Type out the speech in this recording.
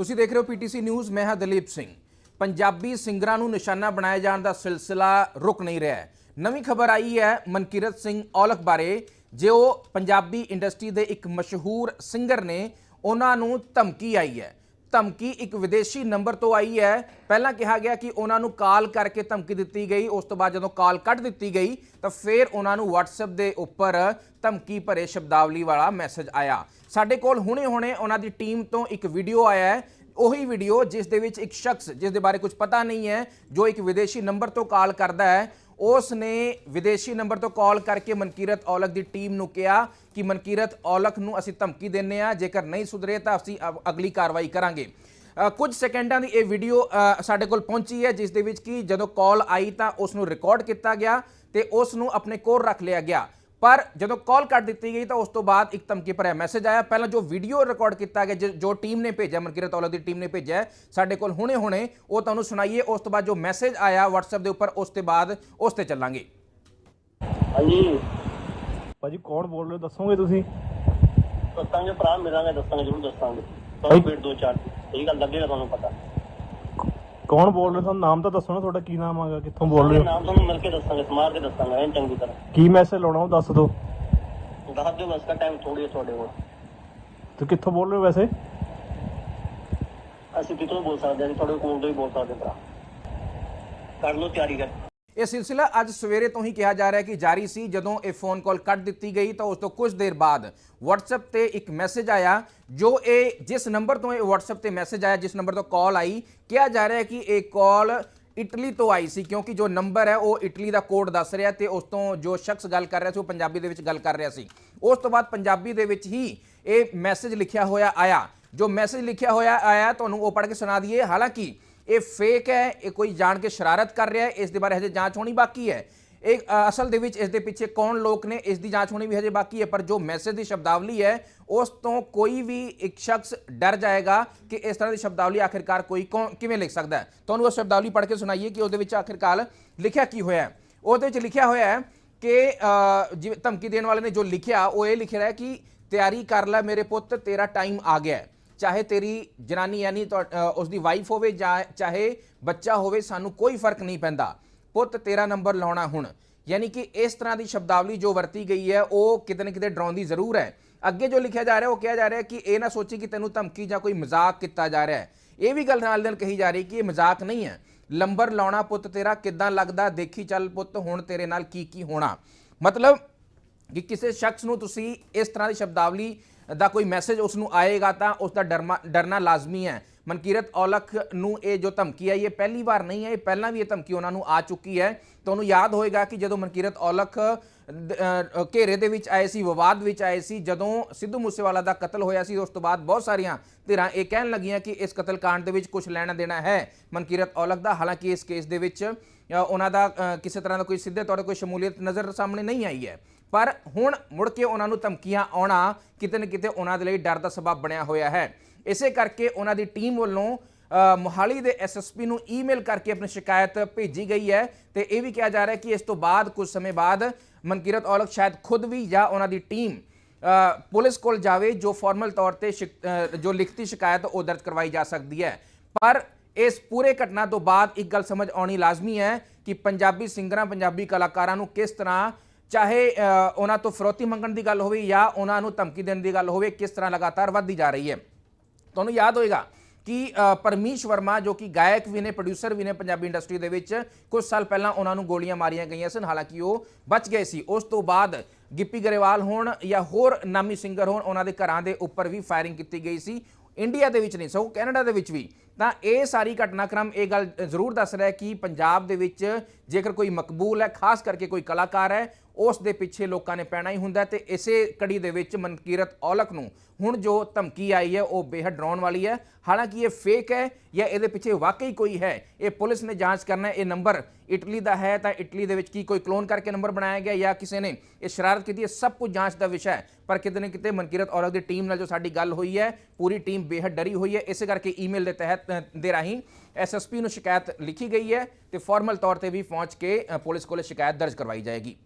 ਤੁਸੀਂ ਦੇਖ ਰਹੇ ਹੋ ਪੀਟੀਸੀ ਨਿਊਜ਼, ਮੈਂ ਹਾਂ ਦਲੀਪ ਸਿੰਘ। ਪੰਜਾਬੀ ਸਿੰਗਰਾਂ ਨੂੰ ਨਿਸ਼ਾਨਾ ਬਣਾਏ ਜਾਣ ਦਾ ਸਿਲਸਿਲਾ ਰੁਕ ਨਹੀਂ ਰਿਹਾ ਨਵੀਂ ਖਬਰ ਆਈ ਹੈ ਮਨਕਿਰਤ ਸਿੰਘ ਔਲਖ ਬਾਰੇ, ਜੋ ਪੰਜਾਬੀ ਇੰਡਸਟਰੀ ਦੇ ਇੱਕ ਮਸ਼ਹੂਰ ਸਿੰਗਰ ਨੇ, ਉਹਨਾਂ ਨੂੰ ਧਮਕੀ ਆਈ ਹੈ। ਧਮਕੀ ਇੱਕ ਵਿਦੇਸ਼ੀ ਨੰਬਰ ਤੋਂ ਆਈ ਹੈ। ਪਹਿਲਾਂ ਕਿਹਾ ਗਿਆ ਕਿ ਉਹਨਾਂ ਨੂੰ ਕਾਲ ਕਰਕੇ ਧਮਕੀ ਦਿੱਤੀ ਗਈ, ਉਸ ਤੋਂ ਬਾਅਦ ਜਦੋਂ ਕਾਲ ਕੱਟ ਦਿੱਤੀ ਗਈ, ਤਾਂ ਫਿਰ ਉਹਨਾਂ ਨੂੰ WhatsApp ਦੇ ਉੱਪਰ ਧਮਕੀ ਭਰੇ ਸ਼ਬਦਾਵਲੀ ਵਾਲਾ ਮੈਸੇਜ ਆਇਆ। ਸਾਡੇ ਕੋਲ ਹੁਣੇ-ਹੁਣੇ ਉਹਨਾਂ ਦੀ ਟੀਮ ਤੋਂ ਇੱਕ ਵੀਡੀਓ ਆਇਆ ਹੈ। ਉਹੀ ਵੀਡੀਓ ਜਿਸ ਦੇ ਵਿੱਚ ਇੱਕ ਸ਼ਖਸ, ਜਿਸ ਦੇ ਬਾਰੇ ਕੁਝ ਪਤਾ ਨਹੀਂ ਹੈ, ਜੋ ਇੱਕ ਵਿਦੇਸ਼ੀ ਨੰਬਰ ਤੋਂ ਕਾਲ ਕਰਦਾ ਹੈ ਉਸ ਨੇ ਵਿਦੇਸ਼ੀ ਨੰਬਰ ਤੋਂ ਕਾਲ ਕਰਕੇ ਮਨਕੀਰਤ ਔਲਖ ਦੀ ਟੀਮ ਨੂੰ ਕਿਹਾ ਕਿ ਮਨਕੀਰਤ ਔਲਖ ਨੂੰ ਅਸੀਂ ਧਮਕੀ ਦਿੰਨੇ ਆ ਜੇਕਰ ਨਹੀਂ ਸੁਧਰੇ ਤਾਂ ਅਸੀਂ ਅ- ਅਗਲੀ ਕਾਰਵਾਈ ਕਰਾਂਗੇ। ਕੁਝ ਸੈਕਿੰਡਾਂ ਦੀ ਇਹ ਵੀਡੀਓ ਸਾਡੇ ਕੋਲ ਪਹੁੰਚੀ ਹੈ, ਜਿਸ ਦੇ ਵਿੱਚ ਕਿ ਜਦੋਂ ਕਾਲ ਆਈ ਤਾਂ ਉਸ ਨੂੰ ਰਿਕਾਰਡ ਕੀਤਾ ਗਿਆ ਤੇ ਉਸ ਨੂੰ ਆਪਣੇ ਕੋਲ ਰੱਖ ਲਿਆ ਗਿਆ। ਪਰ ਜਦੋਂ ਕਾਲ ਕੱਟ ਦਿੱਤੀ ਗਈ ਤਾਂ ਉਸ ਤੋਂ ਬਾਅਦ ਇੱਕ ਧਮਕੀ ਭਰਿਆ ਮੈਸੇਜ ਆਇਆ। ਪਹਿਲਾਂ ਜੋ ਵੀਡੀਓ ਰਿਕਾਰਡ ਕੀਤਾ ਗਿਆ ਜਿ- ਟੀਮ ਨੇ ਭੇਜਿਆ ਮਨਕੀਰਤ ਔਲਖ ਦੀ ਟੀਮ ਨੇ ਭੇਜਿਆ ਸਾਡੇ ਕੋਲ ਹੁਣੇ-ਹੁਣੇ ਉਹ ਤੁਹਾਨੂੰ ਸੁਣਾਈਏ। ਉਸ ਤੋਂ ਬਾਅਦ ਜੋ ਮੈਸੇਜ ਆਇਆ WhatsApp ਦੇ ਉੱਪਰ ਉਸ ਤੋਂ ਬਾਅਦ ਉਸ ਤੇ ਚੱਲਾਂਗੇ। ਹਾਂਜੀ। ਭਾਜੀ ਕੌਣ ਬੋਲ ਰਹੇ ਹੋ? ਦੱਸੋਗੇ ਤੁਸੀਂ? ਦੱਸਾਂਗੇ ਭਰਾ ਮਿਲਾਂਗੇ ਦੱਸਾਂਗੇ ਜ਼ਰੂਰ ਦੱਸਾਂਗੇ। ਤੁਹਾਨੂੰ ਫਿਰ ਦੋ ਚਾਰ ਇਹ ਗੱਲ ਲੱਗੇਗਾ ਤੁਹਾਨੂੰ ਪਤਾ। ਕੌਣ ਬੋਲ ਰਹੇ? ਹੋ ਤੁਹਾਨੂੰ ਨਾਮ ਤਾਂ ਦੱਸੋ ਨਾ ਤੁਹਾਡਾ ਕੀ ਨਾਮ ਆਗਾ ਕਿੱਥੋਂ ਬੋਲ ਰਹੇ ਹੋ? ਨਾਮ ਤੁਹਾਨੂੰ ਮਿਲ ਕੇ ਦੱਸਾਂਗੇ ਸਮਾਰ ਕੇ ਦੱਸਾਂਗੇ ਐਨ ਚੰਗੀ ਤਰ੍ਹਾਂ। ਕੀ ਮੈਸੇਜ ਲਾਉਣਾ ਉਹ ਦੱਸ ਦਿਓ। ਦੱਸ ਦਿਓ ਬਸ ਦਾ ਟਾਈਮ ਥੋੜੀ ਹੈ ਤੁਹਾਡੇ ਕੋਲ। ਤੁਸੀਂ ਕਿੱਥੋਂ ਬੋਲ ਰਹੇ ਹੋ ਵੈਸੇ? ਅਸੀਂ ਕਿਤੋਂ ਬੋਲ ਸਕਦੇ ਹਾਂ? ਜੀ, ਤੁਹਾਡੇ ਕੋਲ ਤੋਂ ਹੀ ਬੋਲ ਸਕਦੇ ਭਰਾ। ਕਰ ਲਓ ਤਿਆਰੀ ਕਰ ਇਹ ਸਿਲਸਿਲਾ ਅੱਜ ਸਵੇਰੇ ਤੋਂ ਹੀ ਕਿਹਾ ਜਾ ਰਿਹਾ ਕਿ ਜਾਰੀ ਸੀ। ਜਦੋਂ ਇਹ ਫੋਨ ਕਾਲ ਕੱਟ ਦਿੱਤੀ ਗਈ ਤਾਂ ਉਸ ਤੋਂ ਕੁਝ ਦੇਰ ਬਾਅਦ WhatsApp ਤੇ ਇੱਕ ਮੈਸੇਜ ਆਇਆ, ਜੋ ਇਹ ਜਿਸ ਨੰਬਰ ਤੋਂ ਇਹ WhatsApp ਤੇ ਮੈਸੇਜ ਆਇਆ, ਜਿਸ ਨੰਬਰ ਤੋਂ ਕਾਲ ਆਈ, ਕਿਹਾ ਜਾ ਰਿਹਾ ਕਿ ਇਹ ਕਾਲ ਇਟਲੀ ਤੋਂ ਆਈ ਸੀ, ਕਿਉਂਕਿ ਜੋ ਨੰਬਰ ਹੈ ਉਹ ਇਟਲੀ ਦਾ ਕੋਡ ਦੱਸ ਰਿਹਾ ਤੇ ਉਸ ਤੋਂ ਜੋ ਸ਼ਖਸ ਗੱਲ ਕਰ ਰਿਹਾ ਸੀ, ਉਹ ਪੰਜਾਬੀ ਦੇ ਵਿੱਚ ਗੱਲ ਕਰ ਰਿਹਾ ਸੀ। ਉਸ ਤੋਂ ਬਾਅਦ ਪੰਜਾਬੀ ਦੇ ਵਿੱਚ ਹੀ ਇਹ ਮੈਸੇਜ ਲਿਖਿਆ ਹੋਇਆ ਆਇਆ। ਜੋ ਮੈਸੇਜ ਲਿਖਿਆ ਹੋਇਆ ਆਇਆ, ਤੁਹਾਨੂੰ ਉਹ ਪੜ੍ਹ ਕੇ ਸੁਣਾ ਦਈਏ। ਹਾਲਾਂਕਿ ਇਹ ਫੇਕ ਹੈ, ਇਹ ਕੋਈ ਜਾਣ ਕੇ ਸ਼ਰਾਰਤ ਕਰ ਰਿਹਾ ਹੈ, ਇਸ ਦੇ ਬਾਰੇ ਹਜੇ ਜਾਂਚ ਹੋਣੀ ਬਾਕੀ ਹੈ। ਇਹ ਅਸਲ ਦੇ ਵਿੱਚ ਇਸ ਦੇ ਪਿੱਛੇ ਕੌਣ ਲੋਕ ਨੇ, ਇਸ ਦੀ ਜਾਂਚ ਹੋਣੀ ਵੀ ਹਜੇ ਬਾਕੀ ਹੈ, ਪਰ ਜੋ ਮੈਸੇਜ ਦੀ ਸ਼ਬਦਾਵਲੀ ਹੈ, ਉਸ ਤੋਂ ਕੋਈ ਵੀ ਇੱਕ ਸ਼ਖਸ ਡਰ ਜਾਏਗਾ ਕਿ ਇਸ ਤਰ੍ਹਾਂ ਦੀ ਸ਼ਬਦਾਵਲੀ ਆਖਿਰਕਾਰ ਕੋਈ ਕੌਣ, ਕਿਵੇਂ ਲਿਖ ਸਕਦਾ ਹੈ। ਤੁਹਾਨੂੰ ਉਹ ਸ਼ਬਦਾਵਲੀ ਪੜ੍ਹ ਕੇ ਸੁਣਾਈਏ ਕਿ ਉਹਦੇ ਵਿੱਚ ਆਖਿਰਕਾਰ ਲਿਖਿਆ ਕੀ ਹੋਇਆ ਹੈ। ਉਹਦੇ ਵਿੱਚ ਲਿਖਿਆ ਹੋਇਆ ਹੈ ਕਿ ਜਿਵੇਂ ਧਮਕੀ ਦੇਣ ਵਾਲੇ ਨੇ ਜੋ ਲਿਖਿਆ, ਉਹ ਇਹ ਲਿਖ ਰਿਹਾ ਹੈ ਕਿ ਤਿਆਰੀ ਕਰ ਲੈ ਮੇਰੇ ਪੁੱਤ, ਤੇਰਾ ਟਾਈਮ ਆ ਗਿਆ ਹੈ। ਚਾਹੇ ਤੇਰੀ ਜਨਾਨੀ ਯਾਨੀ ਤੁਹਾ- ਉਸ ਦੀ ਵਾਈਫ ਹੋਵੇ ਜਾਂ ਚਾਹੇ ਬੱਚਾ ਹੋਵੇ, ਸਾਨੂੰ ਕੋਈ ਫ਼ਰਕ ਨਹੀਂ ਪੈਂਦਾ। ਪੁੱਤ, ਤੇਰਾ ਨੰਬਰ ਲਾਉਣਾ ਹੁਣ। ਯਾਨੀ ਕਿ ਇਸ ਤਰ੍ਹਾਂ ਦੀ ਸ਼ਬਦਾਵਲੀ ਜੋ ਵਰਤੀ ਗਈ ਹੈ, ਉਹ ਕਿਤੇ ਨਾ ਕਿਤੇ ਡਰਾਉਂਦੀ ਜ਼ਰੂਰ ਹੈ। ਅੱਗੇ ਜੋ ਲਿਖਿਆ ਜਾ ਰਿਹਾ, ਉਹ ਕਿਹਾ ਜਾ ਰਿਹਾ ਕਿ ਇਹ ਨਾ ਸੋਚੀ ਕਿ ਤੈਨੂੰ ਧਮਕੀ ਜਾਂ ਕੋਈ ਮਜ਼ਾਕ ਕੀਤਾ ਜਾ ਰਿਹਾ ਹੈ। ਇਹ ਵੀ ਗੱਲ ਨਾਲ ਨਾਲ ਕਹੀ ਜਾ ਰਹੀ ਕਿ ਇਹ ਮਜ਼ਾਕ ਨਹੀਂ ਹੈ। ਲੰਬਰ ਲਾਉਣਾ ਪੁੱਤ ਤੇਰਾ, ਕਿੱਦਾਂ ਲੱਗਦਾ, ਦੇਖੀ ਚੱਲ ਪੁੱਤ, ਹੁਣ ਤੇਰੇ ਨਾਲ ਕੀ ਕੀ ਹੋਣਾ। ਮਤਲਬ ਕਿ ਕਿਸੇ ਸ਼ਖਸ ਨੂੰ ਤੁਸੀਂ ਇਸ ਤਰ੍ਹਾਂ ਦੀ ਸ਼ਬਦਾਵਲੀ ਦਾ ਕੋਈ ਮੈਸੇਜ ਉਸ ਨੂੰ ਆਏਗਾ ਤਾਂ ਉਸ ਦਾ ਡਰਮਾ ਡਰਨਾ ਲਾਜ਼ਮੀ ਹੈ। ਮਨਕੀਰਤ ਔਲਖ ਨੂੰ ਇਹ ਜੋ ਧਮਕੀ ਹੈ ਇਹ ਪਹਿਲੀ ਵਾਰ ਨਹੀਂ ਹੈ, ਇਹ ਪਹਿਲਾਂ ਵੀ ਇਹ ਧਮਕੀ ਉਹਨਾਂ ਨੂੰ ਆ ਚੁੱਕੀ ਹੈ। ਤੁਹਾਨੂੰ ਯਾਦ ਹੋਏਗਾ ਕਿ ਜਦੋਂ ਮਨਕੀਰਤ ਔਲਖ ਘੇਰੇ ਦੇ ਵਿੱਚ ਆਏ ਸੀ, ਵਿਵਾਦ ਵਿੱਚ ਆਏ ਸੀ, ਜਦੋਂ ਸਿੱਧੂ ਮੂਸੇਵਾਲਾ ਦਾ ਕਤਲ ਹੋਇਆ ਸੀ, ਉਸ ਤੋਂ ਬਾਅਦ ਬਹੁਤ ਸਾਰੀਆਂ ਧਿਰਾਂ ਇਹ ਕਹਿਣ ਲੱਗੀਆਂ ਕਿ ਇਸ ਕਤਲकांड ਦੇ ਵਿੱਚ ਕੁਝ ਲੈਣਾ ਦੇਣਾ ਹੈ। ਮਨਕੀਰਤ ਔਲਖ ਦਾ, ਹਾਲਾਂਕਿ ਇਸ ਕੇਸ ਦੇ ਵਿੱਚ ਉਹਨਾਂ ਦਾ ਕਿਸੇ ਤਰ੍ਹਾਂ ਦਾ ਕੋਈ ਸਿੱਧੇ ਤੌਰ ਤੇ ਕੋਈ ਸ਼ਮੂਲੀਅਤ ਨਜ਼ਰ ਸਾਹਮਣੇ ਨਹੀਂ ਆਈ ਹੈ। ਪਰ ਹੁਣ ਮੁੜ ਕੇ ਉਹਨਾਂ ਨੂੰ ਧਮਕੀਆਂ ਆਉਣਾ ਕਿਤੇ ਨਾ ਕਿਤੇ ਉਹਨਾਂ ਦੇ ਲਈ ਡਰ ਦਾ ਸਬਬ ਬਣਿਆ ਹੋਇਆ ਹੈ। ਇਸੇ ਕਰਕੇ ਉਹਨਾਂ ਦੀ ਟੀਮ ਵੱਲੋਂ ਮੋਹਾਲੀ ਦੇ ਐਸਐਸਪੀ ਨੂੰ ਈਮੇਲ ਕਰਕੇ ਆਪਣੀ ਸ਼ਿਕਾਇਤ ਭੇਜੀ ਗਈ ਹੈ ਤੇ ਇਹ ਵੀ ਕਿਹਾ ਜਾ ਰਿਹਾ ਹੈ ਕਿ ਇਸ ਤੋਂ ਬਾਅਦ ਕੁਝ ਸਮੇਂ ਬਾਅਦ ਮਨਕੀਰਤ ਔਲਖ ਸ਼ਾਇਦ ਖੁਦ ਵੀ ਜਾਂ ਉਹਨਾਂ ਦੀ ਟੀਮ ਪੁਲਿਸ ਕੋਲ ਜਾਵੇ ਜੋ ਫਾਰਮਲ ਤੌਰ ਤੇ ਸ਼ਿਕ- ਜੋ ਲਿਖਤੀ ਸ਼ਿਕਾਇਤ ਉਹ ਦਰਜ ਕਰਵਾਈ ਜਾ ਸਕਦੀ ਹੈ। ਪਰ ਇਸ ਪੂਰੇ ਘਟਨਾ ਤੋਂ ਬਾਅਦ ਇੱਕ ਗੱਲ ਸਮਝ ਆਉਣੀ ਲਾਜ਼ਮੀ ਹੈ ਕਿ ਪੰਜਾਬੀ ਸਿੰਗਰਾਂ, ਪੰਜਾਬੀ ਕਲਾਕਾਰਾਂ ਨੂੰ ਕਿਸ ਤਰ੍ਹਾਂ ਚਾਹੇ ਉਹਨਾਂ ਤੋਂ ਫਰੋਤੀ ਮੰਗਣ ਦੀ ਗੱਲ ਹੋਵੇ ਜਾਂ ਉਹਨਾਂ ਨੂੰ ਧਮਕੀ ਦੇਣ ਦੀ ਗੱਲ ਹੋਵੇ, ਕਿਸ ਤਰ੍ਹਾਂ ਲਗਾਤਾਰ ਵੱਧਦੀ ਜਾ ਰਹੀ ਹੈ। ਤੁਹਾਨੂੰ ਯਾਦ ਹੋਏਗਾ ਕਿ ਪਰਮੀਸ਼ ਵਰਮਾ, ਜੋ ਕਿ ਗਾਇਕ ਵੀ ਨੇ ਪ੍ਰੋਡਿਊਸਰ ਵੀ ਨੇ ਪੰਜਾਬੀ ਇੰਡਸਟਰੀ ਦੇ ਵਿੱਚ, ਕੁਝ ਸਾਲ ਪਹਿਲਾਂ ਉਹਨਾਂ ਨੂੰ ਗੋਲੀਆਂ ਮਾਰੀਆਂ ਗਈਆਂ ਸਨ। ਹਾਲਾਂਕਿ ਉਹ ਬਚ ਗਏ ਸੀ। ਉਸ ਤੋਂ ਬਾਅਦ ਗਿੱਪੀ ਗਰੇਵਾਲ ਹੋਣ ਜਾਂ ਹੋਰ ਨਾਮੀ ਸਿੰਗਰ ਹੋਣ, ਉਹਨਾਂ ਦੇ ਘਰਾਂ ਦੇ ਉੱਪਰ ਵੀ ਫਾਇਰਿੰਗ ਕੀਤੀ ਗਈ ਸੀ। ਇੰਡੀਆ ਦੇ ਵਿੱਚ ਨਹੀਂ, ਸਗੋਂ ਕੈਨੇਡਾ ਦੇ ਵਿੱਚ ਵੀ। ਤਾਂ ਇਹ ਸਾਰੀ ਘਟਨਾਕ੍ਰਮ, ਇਹ ਗੱਲ ਜ਼ਰੂਰ ਦੱਸ ਰਿਹਾ ਕਿ ਪੰਜਾਬ ਦੇ ਵਿੱਚ ਜੇਕਰ ਕੋਈ ਮਕਬੂਲ ਹੈ, ਖਾਸ ਕਰਕੇ ਕੋਈ ਕਲਾਕਾਰ ਹੈ ਉਸ ਦੇ ਪਿੱਛੇ ਲੋਕਾਂ ਨੇ ਪੈਣਾ ਹੀ ਹੁੰਦਾ ਤੇ ਇਸੇ ਕੜੀ ਦੇ ਵਿੱਚ ਮਨਕੀਰਤ ਔਲਖ ਨੂੰ ਹੁਣ ਜੋ ਧਮਕੀ ਆਈ ਹੈ, ਉਹ ਬੇਹੱਦ ਡਰਾਉਣ ਵਾਲੀ ਹੈ। ਹਾਲਾਂਕਿ ਇਹ ਫੇਕ ਹੈ ਜਾਂ ਇਹਦੇ ਪਿੱਛੇ ਵਾਕਈ ਕੋਈ ਹੈ, ਇਹ ਪੁਲਿਸ ਨੇ ਜਾਂਚ ਕਰਨਾ ਹੈ। ਇਹ ਨੰਬਰ ਇਟਲੀ ਦਾ ਹੈ ਤਾਂ ਇਟਲੀ ਦੇ ਵਿੱਚ ਕੀ ਕੋਈ ਕਲੋਨ ਕਰਕੇ ਨੰਬਰ ਬਣਾਇਆ ਗਿਆ ਜਾਂ ਕਿਸੇ ਨੇ ਇਹ ਸ਼ਰਾਰਤ ਕੀਤੀ ਹੈ, ਸਭ ਕੁਝ ਜਾਂਚ ਦਾ ਵਿਸ਼ਾ ਹੈ। ਪਰ ਕਿਤੇ ਨਾ ਕਿਤੇ ਮਨਕੀਰਤ ਔਲਖ ਦੀ ਟੀਮ ਨਾਲ ਜੋ ਸਾਡੀ ਗੱਲ ਹੋਈ ਹੈ, ਪੂਰੀ ਟੀਮ ਬੇਹੱਦ ਡਰੀ ਹੋਈ ਹੈ। ਇਸੇ ਕਰਕੇ ਈਮੇਲ ਦੇ ਤਹਿਤ ਦੇ ਰਾਹੀਂ ਐਸਐਸਪੀ ਨੂੰ ਸ਼ਿਕਾਇਤ ਲਿਖੀ ਗਈ ਹੈ ਤੇ ਫਾਰਮਲ ਤੌਰ ਤੇ ਵੀ ਪਹੁੰਚ ਕੇ ਪੁਲਿਸ ਕੋਲ ਸ਼ਿਕਾਇਤ ਦਰਜ ਕਰਵਾਈ ਜਾਏਗੀ।